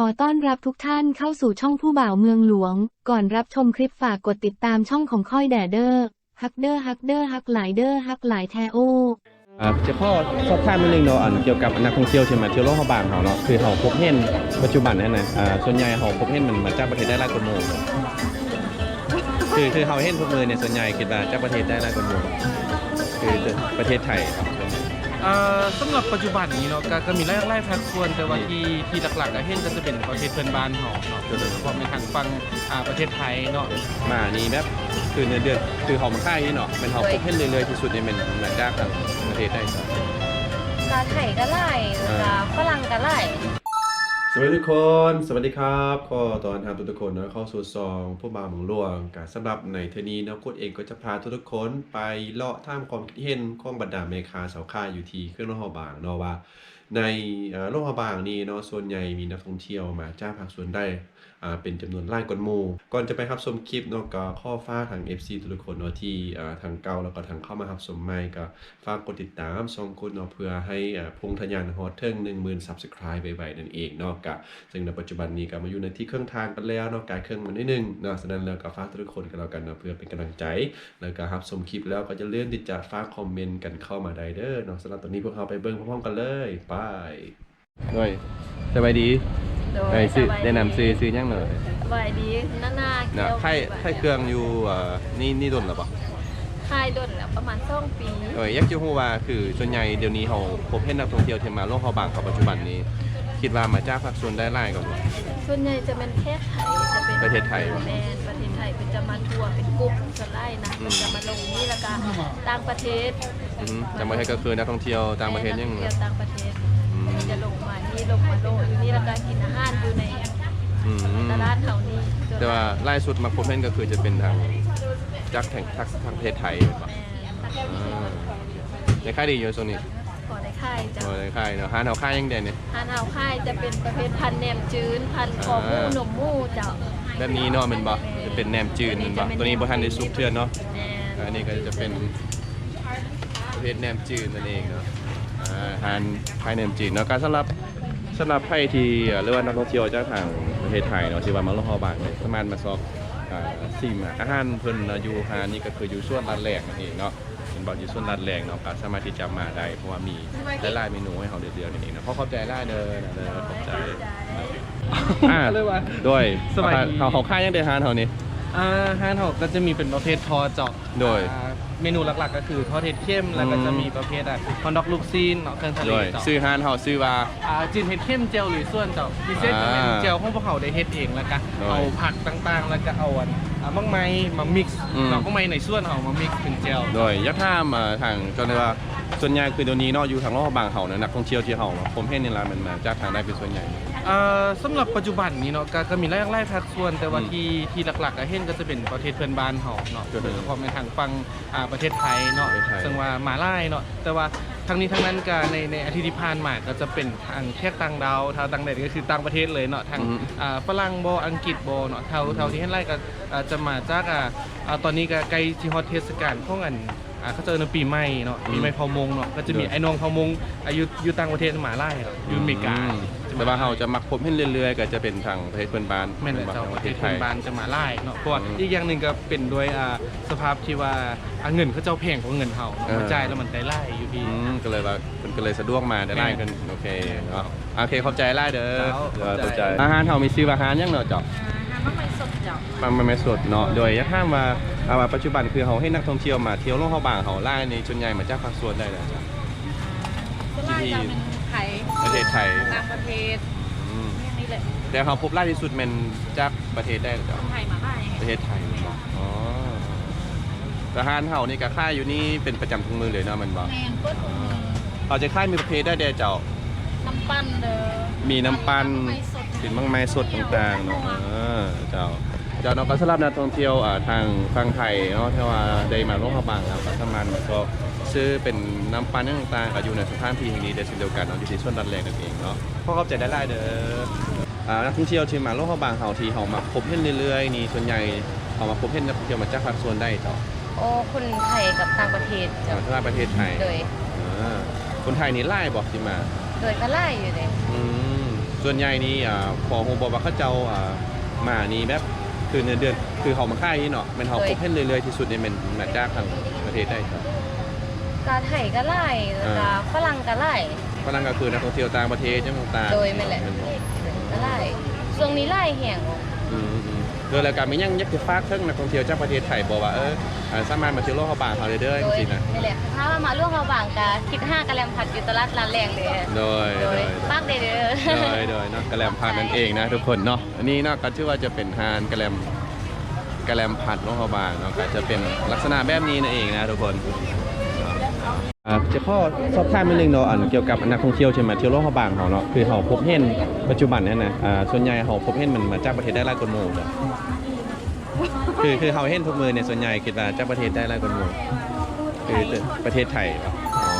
ขอต้อนรับทุกท่านเข้าสู่ช่องผู้บ่าวเมืองหลวง ก่อนรับชมคลิปฝากกดติดตามช่องของค่อยแดเดอร์ฮักเดอร์ฮักเดอร์ฮักหลายเดอร์ฮักหลายแทโออ่าเฉพาะสอบถามนิดนึงเนาะอันเกี่ยวกับนักท่องเที่ยวใช่ไหมเที่ยวโลกเขาบางเขาเนาะคือเขาพบเห็นปัจจุบันนั่นนะอ่าส่วนใหญ่เขาพบเห็นมันมาจากประเทศได้หลายกว่าโมงคือคือเขาเห็นทุกมือเนี่ยส่วนใหญ่คิดว่าจากประเทศได้หลายกว่าโมงคือประเทศไทยครับ เอ่อสำหรับปัจจุบันนี้เนาะก็ก็มีไล่ไล่แพ็คส่วนแต่ว่าที่ที่หลักๆก็เห็นก็จะเป็นประเทศเพื่อนบ้านเราเนาะโดยเฉพาะในทางฝั่งอ่าประเทศไทยเนาะมานี่แบบคือเนื้อเดือนคือเขามาค่ายนี่เนาะเป็นเขาพบเห็นเรื่อยๆที่สุดในเป็นมาจากทางประเทศได้ครับกาไข่ก็ไล่กาฝรั่งก็ไล่ สวัสดีทุกคน สวัสดีครับขอตอนทับทุกคนนะเข้าสู่ซองผู้บ่าหมืองหลวงกับสำหรับในเทนี้นะโค้ดเองก็จะพาทุกคน ไปเลาะท่ามความคิดเห็นของบรรดาเมคาสาวค่ายอยู่ที่เครื่องโลหอบางเนาะว่า ในโลหะบางนี่เนาะส่วนใหญ่มีนักท่องเที่ยวมาจ้าภาคส่วนได้อ่าเป็นจำนวนหลายกว่าหมู่ก่อนจะไปรับชมคลิปเนาะก็ข้อฟ้ากทาง FC ทุกคนเนาะที่อ่าทางเก่าแล้วก็ทางเข้ามารับชมใหม่ก็ฝากกดติดตามช่องคุณเนาะเพื่อให้อ่าพุ่งทะยานฮอตถึง10,000 Subscribe ไวๆนั่นเองเนาะก็ซึ่งในปัจจุบันนี้ก็มาอยู่ในที่เครื่องทางกันแล้วเนาะกายเครื่องมันนิดนึงเนาะฉะนั้นแล้วก็ฝากทุกคนกันแล้วกันเนาะเพื่อเป็นกำลังใจ แล้วก็รับชมคลิปแล้วก็จะเลื่อนติดจะฝากคอมเมนต์กันเข้ามาได้เด้อเนาะสำหรับตอนนี้พวกเราไปเบิ่งพร้อมๆกันเลยไปด้วยสบายดีโดยไอ้ซื้อสบายดีแนะนำซื้อซื้อยังหน่อยสบายดีนานานะเกี่ยวไข่ไข่เครื่องอยู่เอ่อนี่นี่ดนหรอปะค่ายดนแล้วประมาณสองปีเอออยากจะรู้ว่าคือส่วนใหญ่เดี๋ยวนี้เขาพบเห็นนักท่องเที่ยวที่มาโลกเขาบางกับปัจจุบันนี้ คิดว่ามาจากภาคส่วนได้หลายกว่าบ่ส่วนใหญ่จะเป็นประเทศไทยจะเป็นประเทศไทยแมนประเทศไทยเป็นจะมาทัวร์เป็นกลุ่มจะไล่นะอืม เป็นจะมาลงนี่แล้วก็ต่างประเทศอือฮึจำไว้ให้ก็คือนักท่องเที่ยวต่างประเทศยัง แม่นักท่องเที่ยวต่างประเทศอืมจะ ลงมานี่ลงมาโลอยู่นี่แล้วก็กินอาหารอยู่ในอืมตลาดเฮานี่แต่ว่าล่าสุดมาพบเห็นก็คือจะเป็นทางจากแข่งทักทางประเทศไทยเป็นปะแม่อ่าในค่ายดีอยู่โซนนี้ขอในค่ายจะโอ้ในค่ายเนาะห้านเอาค่ายยังเด่นเนี่ยทานเอาค่ายจะเป็นประเภทพันธุ์แหนมจืนพันธุ์คอหมูอ่าหนมหมูเจ้าแบบนี้เนาะเป็นบ่จะเป็นแหนมจืดเป็นบ่ตัวนี้บ่ทันได้ซุปเทือนเนาะแม่อันนี้ก็จะเป็นประเภทแหนมจืดนั่นเองเนาะอ่าอาหารไทยแหนมจืดเนาะการสำหรับ สำหรับใครที่เอ่อเรียกว่านักท่องเที่ยวจากทางประเทศไทยเนาะที่ว่ามาลงฮอบางเนี่ยสามารถมาซอกอ่าซิมอาหารเพิ่นเนาะอยู่หานี่ก็คืออยู่ส่วนลาดแหลกนั่นเองเนาะเป็นบ่อยู่ส่วนลาดแหลกเนาะก็สามารถที่จะมาได้เพราะว่ามีหลายๆเมนูให้เราเลือกๆนั่นเองเนาะขอขอบใจหลายเด้อนะเด้อขอบใจอ่าเลยว่าด้วยสบายดีเขาเขาค่ายยังได้หาเท่านี้อ่าอาหารเราก็จะมีเป็นประเภททอเจาะโดยอ่า เมนูหลักๆ ก็คือทอดเห็ดเข้มแล้วก็จะมีประเภทอะคอนดอกลูกซีนเนาะเครื่องทะเลด้วยเจาะซื้อฮานเฮาซื้อว่า อ่าจีนเห็ดเข้มเจลหรือส่วนเจาะพิเศษจะเป็นอ่าเจลของพวกเขาได้เฮ็ดเองแล้วก็โดยเอาผักต่างๆ แล้วก็เอาอันอ่ามังไม้มามิกซ์อืมเนาะมังไม้ในส่วนเอามามิกซ์เป็นเจล โดยยักษ์ท่ามอ่าทางก็เรียกว่าส่วนใหญ่คือเดี๋ยวนี้เนาะอยู่ทางโลกบางเขาเนี่ยนักท่องเที่ยวที่เขาเนาะผมเห็นในร้านมันมาจากทางได้เป็นส่วนใหญ่ อ่าสำหรับปัจจุบันนี้เนาะก็ก็มีไล่ไล่แพ็คส่วน แต่ว่าอืมที่ที่หลักๆก็เห็นก็จะเป็นประเทศเพื่อนบ้านเขาเนาะก็โดคือยเฉพาะในทางฝั่งอ่าประเทศไทยเนาะประเทศไทย ซึ่งว่ามาไล่เนาะแต่ว่าทั้งนี้ทั้งนั้นก็ในในอาทิตย์ที่ผ่านมาก็จะเป็นทางแค่ต่างดาวทางต่างแดนก็คือต่างประเทศเลยเนาะทาง อืมอ่าฝรั่งโบอังกฤษโบเนาะเท่าเท่าที่เห็นไล่ก็อ่าจะมาจากอ่าอ่าตอนนี้ก็ใกล้ที่ฮอตเทศกาลของอันอ่าเขาเจอในปีใหม่เนาะปีใหม่เผามงเนาะก็จะมีด้วยไอ้น้องเผามงอายุอยู่ต่างประเทศมาไล่เนาะอยู่อเมริกา แต่ว่าเขาจะมักพบเห็นเรื่อยๆ ก็จะเป็นทางประเทศเพื่อนบ้านแม่นแหละป็เจ้าทงประเทศไทเพื่อยนบ้านจะมาไล่เนาะเพราะว่าอีกอย่างหนึ่งก็เป็นด้วยอ่าสภาพที่ว่าอ่าเงินเขาเจ้าแพงกว่าเงินเฮาเนาะมาจ่ายแล้วมันได้ไล่อยู่พี่ อืมก็เลยว่ามันก็เลยสะดวกมาได้ไล่กันโอเคเนาะโอเคขอบใจไล่เด้อเจ้าเออขอบใจขอบใจอาหารเขามีซื้ออาหารยังเนาะเจ้าหามังไม่สดเจ้ามันมันไม่สดเนาะ โดยยักษ์ท่ามว่าเอาว่าปัจจุบันคือเขาให้นักท่องเที่ยวมาเที่ยวโลกเขาบางเขาไล่ในส่วนใหญ่มาจากภาคส่วนได้เลยจ้ะส่วนใหญ่จะเป็น ไทยประเทศไทยต่างประเทศอืมนี่แหละแต่เขาพบล่าที่สุดเป็นจากประเทศได้เหรอไทยมาไล่ประเทศไทยบอกอ๋อทหารเฮานี่ก็ค่ายอยู่นี่เป็นประจำทุกมือเลยเนาะมันบอกแมงก็ถุงมือเขาจะค่ายมีประเภทได้เด้อเจ้า น้ำปั้นเด้อมีน้ำปั้นไม่สดสินมังไม้สดต่างๆเนาะเออเจ้า เจ้าเนาะก็สำหรับนักท่องเที่ยวอ่าทางฝั่งไทยเนาะที่ว่าได้มาร่วมขบางเราก็สามารถก็ ซื้อเป็นน้ำปั้นต่างๆก็อยู่ในสถานที่แห่งนี้ได้เช่นเดียวกันเนาะที่ที่ส่วนดัดแรงนั่นเองเนาะพวกเขาใจได้หลายเด้ออ่านักท่องเที่ยวที่มาร่วมขบางเขาที่เขามาพบเห็นเรื่อยๆนี่ส่วนใหญ่เขามาพบเห็นนักท่องเที่ยวมาจากภาคส่วนได้เจ้าโอ้คนไทยกับต่างประเทศอ่าเจ้าถ้าประเทศไทยโดยอ่าคนไทยนี่ไล่บอกที่มาโดยก็ไล่อยู่เลยอืมส่วนใหญ่นี่อ่าพอโฮบอกว่าเขาเจ้าอ่ามานี่แบบคือเดือนเดือนคือเขามาค่ายนี่เนาะเป็นเขาพบเห็นเรื่อยๆที่สุดนี่เป็นมาจากทางประเทศได้ครับ กาไห่ก็ไล่ก็ฝรั่งก็ไล่ฝรั่งก็คือนักท่องเที่ยวต่างประเทศใช่ไหมต่างโดยไม่แหละก็ไล่ช่วงนี้ไล่แห่งโดยรายการมียังยักษ์ฝากเทิงนักท่องเที่ยวจากประเทศไทยบอกว่าเออสามารถมาเที่ยวโลกเขาบางเขาได้เด้อโดจริงๆนะนี่แหละถ้าว่ามาล่วงเราบางกาคิดห้ากะแลมผัดอยู่ตลาดร้านแรงเลยโดยโดยยปากเด้อโดยโดยเนาะกระแลมพัดนั่นเองนะทุกคนเนาะอันนี้เนาะก็ชื่อว่าจะเป็นฮานกระแลมกระแลมผัดโลกเขาบางเนาะก็จะเป็นลักษณะแบบนี้นั่นเองนะทุกคน จะพ่อสอบถามนิดนึงเนาะอันเกี่ยวกับนักท่องเที่ยวใช่ไหมเที่ยวโลกเขาบางเขาเนาะคือเขาพบเห็นปัจจุบันเนี่ยนะอ่าส่วนใหญ่เขาพบเห็นมันมาจากประเทศได้หลายคนหมู่เนาะคือคือเขาเห็นทุกมือเนี่ยส่วนใหญ่คิดว่าจากประเทศได้หลายคนหมู่คือประเทศไทยปะ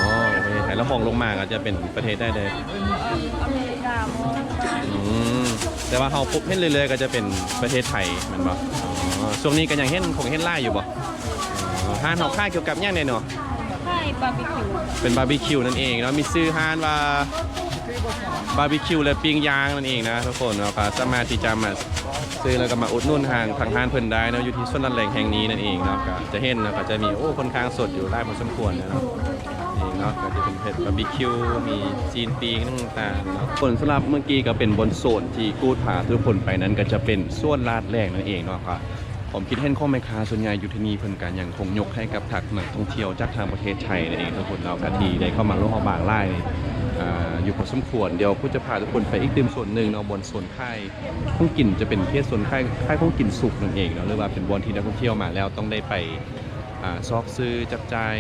อ๋อประเทศไทยแล้วของลงมาก็จะเป็นประเทศได้เลยอืมแต่ว่าเขาพบเห็นเรื่อยๆก็จะเป็นประเทศไทยแมันบ่อ๋อช่วงนี้ก็ยังเห็นคงเห็นไล่อยู่บ่อ๋อห้านเขาค่ายเกี่ยวกับหยังเนี่ยเนาะใช่ บาร์บีคิวเป็นบาร์บีคิวนั่นเองเนาะมีซื้อห้านว่าบาร์บีคิวและปิ้งย่างนั่นเองนะทุกคนเนาะก็สามารถที่จะมาซื้อแล้วก็มาอุดหนุนทางทางห้านเพิ่นได้เนาะอยู่ที่ส่วนนันแหล่งแห่งนี้นั่นเองเนาะก็จะเห็นเนาะก็จะมีโอ้ค่อนข้างสดอยู่ได้พอสมควรนะเนาะนี่เนาะก็จะเป็นเผ็ดบาร์บีคิวมีจีนปีกต่างๆเนาะส่วนสำหรับเมื่อกี้ก็เป็นบนโซนที่กูดผาทุกคนไปนั้นก็จะเป็นส่วนลาดแรกนั่นเองเนาะครับ ผมคิดเห็นข้อแม่ค้าส่วนใหญ่อยู่ที่นี่เพิ่นกันยังคงยกให้กับทักนักท่องเที่ยวจากทางประเทศไทยนั่นเองทุกคนเรากะทีได้เข้ามาร่วมบางไล่อยู่พอสมควรเดี๋ยวผู้จะพาทุกคนไปอีกติมส่วนหนึ่งเนาะบนส่วนค่ายข้องกินจะเป็นเพศส่วนค่ายค่ายข้องกินสุกนั่นเองเนาะหรือว่าเป็นบอลที่นักท่องเที่ยวมาแล้วต้องได้ไป ซอกซื้อจับจ่าย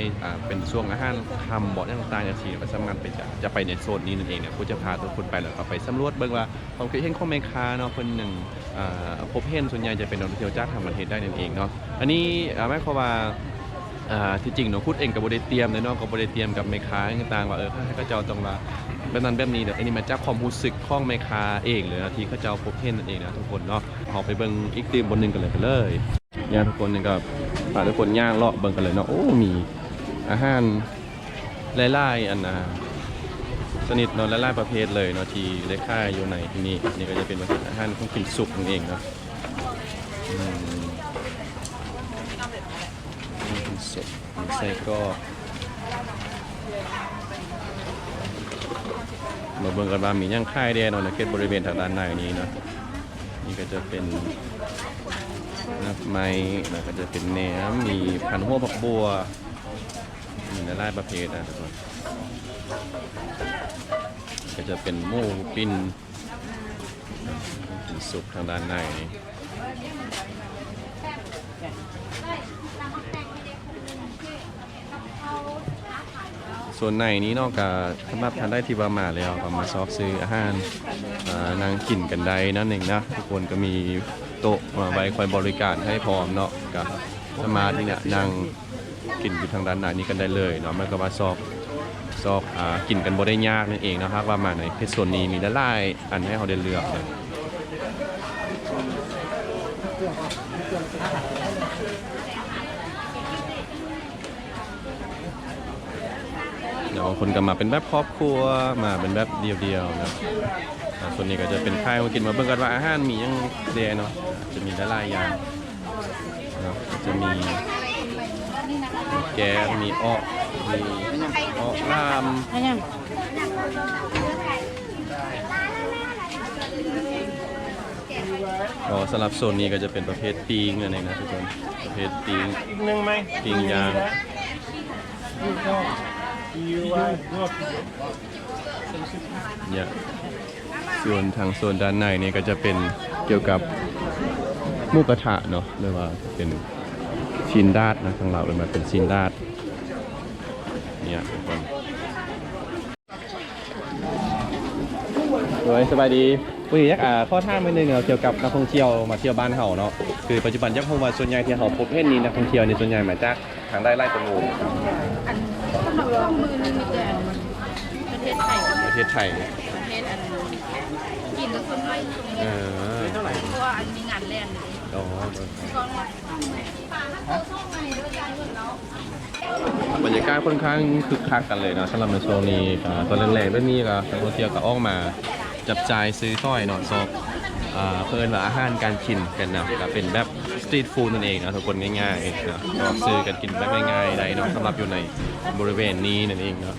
เป็นช่วงอาหารคำบ่อต่างๆอย่างที่ประสำงานไปจะจะไปในโซนนี้นั่นเองเนี่ยผู้จะพาทุกคนไปแล้วก็ไปสำรวจเบิ่งว่าความคิดเห็นของแม่ค้าเนาะคนหนึ่งพบเห็นส่วนใหญ่จะเป็นนักท่องเที่ยวจากทางประเทศได้นั่นเองเนาะอันนี้อ่าหมายคว่าอ่าที่จริงเนาะพูดเองกับบริเตรียมเลยเนาะกับบริเตรียมกับแม่ค้าต่างๆว่าเออให้าเจ้าต้องว่าแบบนั้นแบบนี้เดี๋ยวอันนี้มาจากความรู้สึกของแม่ค้าเองเลยนะที่เขาเจ้าพบเห็นนั่นเองนะทุกคนเนาะเอาไปเบิ่งอีกตีมบนหนึ่งกันเลยไปเลยยาทุกคนนี่ก็ พาทุกคนย่างเลาะเบิ่งกันเลยเนาะโอ้มีอาหารหลายๆอันนะสนิทเนาะหลายๆประเภทเลยเนาะที่ได้ค่ายอยู่ในที่นี่นี่ก็จะเป็นประเภทอาหารของกินสุกนั่นเองเนาะอืมกินสุกมีไส้กรอกมาเบิ่งกันว่ามีย่างค่ายเดนเนาะในเขตบริเวณทางด้านในนี้เนาะนี่ก็จะเป็น นะครับไม้แล้วก็จะเป็นแหนมมีพันหัวผักบัวมีหลายประเภทนะทุกคนก็จะเป็นหมูปิ้นกินสุกทางด้านในนี่ส่วนในนี้นอกจากสำหรับทานได้ที่ว่ามาแล้วก็มาซอกซื้ออาหารอ่านางกินกันได้นั่นเองนะทุกคนก็มี ต๊ะมาไว้คอยบริการให้พร้อมเนาะก็สามารถที่เนี่ยนั่งกินอยู่ทางด้านในนี้กันได้เลยเนาะมันก็มาซอกซอกอ่ากินกันบ่ได้ยากนั่นเองนะครับว่ามาในเพชรส่วนนี้มีหลายๆอันให้เราได้เลือกเลยเดี๋ยวคนก็มาเป็นแบบครอบครัวมาเป็นแบบเดียวๆนะส่วนนี้ก็จะเป็นค่ายมากินมาเบิ่งกันว่าอาหารมียังเดเนาะ จะมีหลายๆอย่างเนาะก็จะมีแกงมีอ้อมีอ้อลามอ๋อสำหรับโซนนี้ก็จะเป็นประเภทปิงนั่นเองนะทุกคนประเภทปิงอีกหนึ่งไหมปิงย่างยูว่าเนี่ยส่วนทางโซนด้านในนี่ก็จะเป็นเกี่ยวกับห มูกระทะเนาะหรือว่าเป็นชินดาดนะทางเราเป็นมาเป็นชินดาดเนี่ยทุกคนสวยสบายดีปุ้ยยักษ์อ่าข้อท่ามไปหนึ่งเกี่ยวกับนักท่องเที่ยวมาเที่ยวบ้านเฮาเนาะคือปัจจุบันยักษ์พงว่าส่วนใหญ่ที่เขาพบเห็นนี่นักท่องเที่ยวนี่ส่วนใหญ่มาจากทางได้ไล่ตะงูประเทศไทยประเทศไทยประเทศอันกินแล้วคนไม่เออเท่าไหร่เพราะว่าอันมีงานแลนด์ อ๋อบรรยากาศค่อนข้างคึกคักกันเลยนะสำหรับในโซนนี้ก็ตอนแรกๆด้วยนี่ก็นักท่องเที่ยวก็ออกมาจับจ่ายซื้อสร้อยเนาะซอกเพิ่นว่าอาหารการกินกันนะก็เป็นแบบสตรีทฟู้ดนั่นเองนะทุกคนง่ายๆนะก็ซื้อกันกินแบบง่ายๆได้เนาะสำหรับอยู่ในบริเวณนี้นั่นเองเนาะ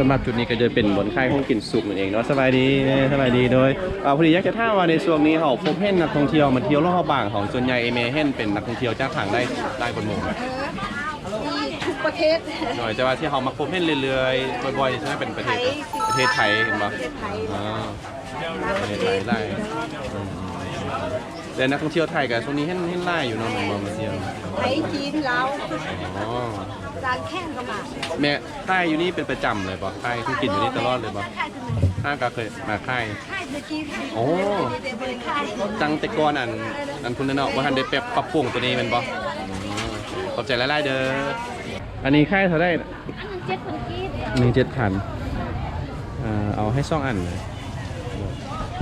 สำหรับจุดนี้ก็จะเป็นบนค่ายห้องกินสุกนั่นเองเนาะสบายดีสบายดีโดยอ่าพอดีอยากจะถามว่าในช่วงนี้เขาพบเห็นนักท่องเที่ยวมาเที่ยวรอบบ้างของส่วนใหญ่เอเมเห็นเป็นนักท่องเที่ยวจากทางได้ได้บนหมู่ไหมทุกประเทศหน่อยแต่ว่าที่เขามาพบเห็นเรื่อยๆบ่อยๆใช่ไหมเป็นประเทศประเทศไทยเห็นปะประเทศไทยอ๋อประเทศไทยไล่อืม แต่นักท่องเที่ยวไทยกับช่วงนี้เห็นเห็นไล่อยู่เนาะเหมือนมามาเที่ยวไทยจีนลาวอ๋อจานแข้งก็มาแม่ค่ายอยู่นี่เป็นประจำเลยปะค่ายทุกกินอยู่นี่ตลอดเลยปะค่ายก็เคยมาค่ายค่ายตะกี้โอ้เดบริค่ายจังแต่ก่อนอันอันคุณเนาะว่าทันได้ปรับปรับปรุงตัวนี้แมันปะอืมขอบใจหลายๆเด้ออันนี้ค่ายเท่าได้เจ็ดคนกีดหนึ่งเจ็ดพันอ่าเอาให้ซ่องอันเลย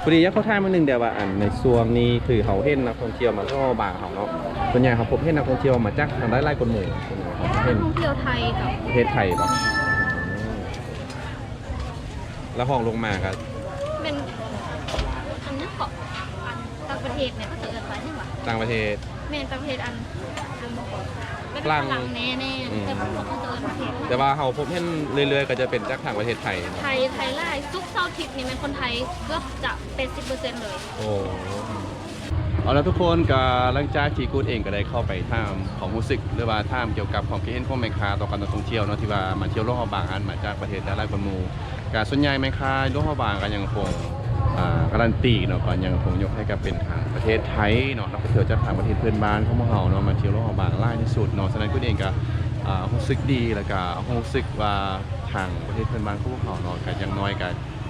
พอดีอยักเข้าท่ายมาหนึ่งเดียวว่าอันในส่วงนี้คือเขาเห็นนักท่องเที่ยวมาท่อบางเขาเนาะส่วนใหญ่เขาพบเห็นนักท่องเที่ยวมาจากทางได้ไล่คนหมู่ส่วนใหญ่เขาเห็นท่องเที่ยวไทยกับประเทศไทยปะแล้วห้องลงมาก็เป็นอันนี้เกาะอันต่างประเทศเนี่ยก็จะเกิดไปใช่ปะต่างประเทศแม่นต่างประเทศอันอันเป็น ฝรั่งฝรั่งแน่แน่อืมแต่พวกเขาจะเกิดประเทศแต่ว่าเขาพบเห็นเรื่อยๆ ก็จะเป็นจากทางประเทศไทย ไทยไทยไล่ซุกเซาทิปนี่เป็นคนไทยเกือบจะเป็นสิบเปอร์เซ็นต์เลย โอ้เอาละทุกคนก็หลังจากที่กูดเองก็ได้เข้าไปถามของรู้สึกหรือว่าถามเกี่ยวกับความคิดเห็นของแม่ค้าต่อการท่องเที่ยวเนาะที่ว่ามาเที่ยวโลกฮอบางอันมาจากประเทศหลายๆประมูการส่วนใหญ่แม่ค้าโลกฮอบางก็ยังคงอ่า การันตีเนาะก็ยังคงยกให้กับเป็นทางประเทศไทยเนาะนักเที่ยวจากทางประเทศเพื่อนบ้านของเราเนาะมาเที่ยวโลกฮอบางหลายที่สุดเนาะฉะนั้นกูดเองก็อ่ารู้สึกดีแล้วก็รู้สึกว่าทางประเทศเพื่อนบ้านของเราเนาะก็อยังน้อยก็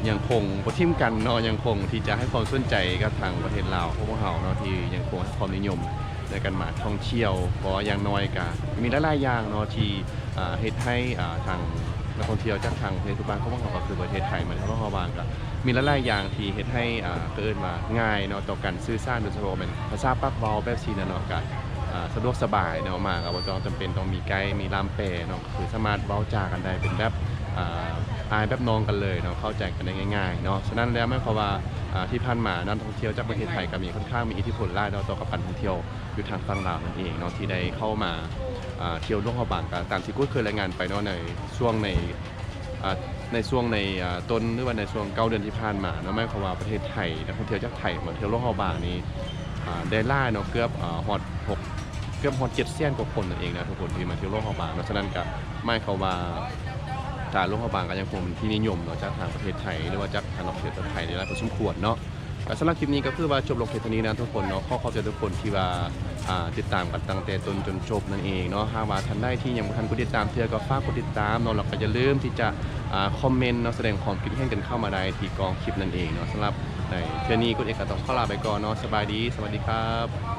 ยังคงบ่ทิมกันเนาะยังคงที่จะให้ความสนใจกับทางประเทศลาวพวกเราเนาะที่ยังคงให้ความนิยมในการมาท่องเที่ยวเพราะอย่างน้อยก็มีหลายๆอย่างเนาะที่เฮ็ดให้ทาง นักท่องเที่ยวจากทางประเทศทุกบ้านของพวกว่าก็คือประเทศไทยมาแล้วก็บางก็มีหลายๆอย่างที่เฮ็ดให้อ่าเกิดมาง่ายเนาะต่อการสื่อสางโดยเฉพาะเป็นภาษาปักเว้าแบบซีนเนาะก็อ่าสะดวกสบายเนาะมากกับ่ต้องจำเป็นต้องมีไกด์มีล่ามแปลเนาะคือสามารถเว้าจากันได้เป็นแบบ อายแบบน้องกันเลยเนาะเข้าใจกันได้ง่ายๆเนาะฉะนั้นแล้วไม่ความว่าที่ผ่านมานักท่องเที่ยวจากประเทศไทยก็มีค่อนข้างมีอิทธิพลหลายเนาะต่อกับการท่องเที่ยวอยู่ทางฝั่งลาวนั่นเองเนาะที่ได้เข้ามาเที่ยวโลกเขาบางกันตามที่กูเคยรายงานไปเนาะในช่วงในในช่วงในต้นหรือว่าในช่วงเก้าเดือนที่ผ่านมาเนาะไม่ความว่าประเทศไทยนักท่องเที่ยวจากไทยมาเที่ยวโลกเขาบางนี้ได้ล่าเนาะเกือบอ่าฮอดหกเกือบฮอดเจ็ดแสนกว่าคนนั่นเองนะทุกคนที่มาเที่ยวโลกเขาบางเนาะฉะนั้นก็ไม่เขาว่า การลงพยาบาลก็ยังคงเป็นที่นิยมเนาะจากทางประเทศไทยหรือว่าจากทางนอกประเทศไทยในหลายพอสมควรเนาะแต่สำหรับคลิปนี้ก็คือว่าจบลงเพียงเท่านี้นะทุกคนเนาะขอขอบใจทุกคนที่ว่าติดตามกันตั้งแต่ต้นจนจบนั่นเองเนาะหากว่าท่านได้ที่ยังบ่ทันกดติดตามเทื่อก็ฝากกดติดตามเนาะแล้วก็อย่าลืมที่จะคอมเมนต์เนาะแสดงความคิดเห็นกันเข้ามาได้ที่กองคลิปนั่นเองเนาะสำหรับในเทื่อนี้กดเอกก็ต้องขอลาไปก่อนเนาะสบายดี สวัสดีครับ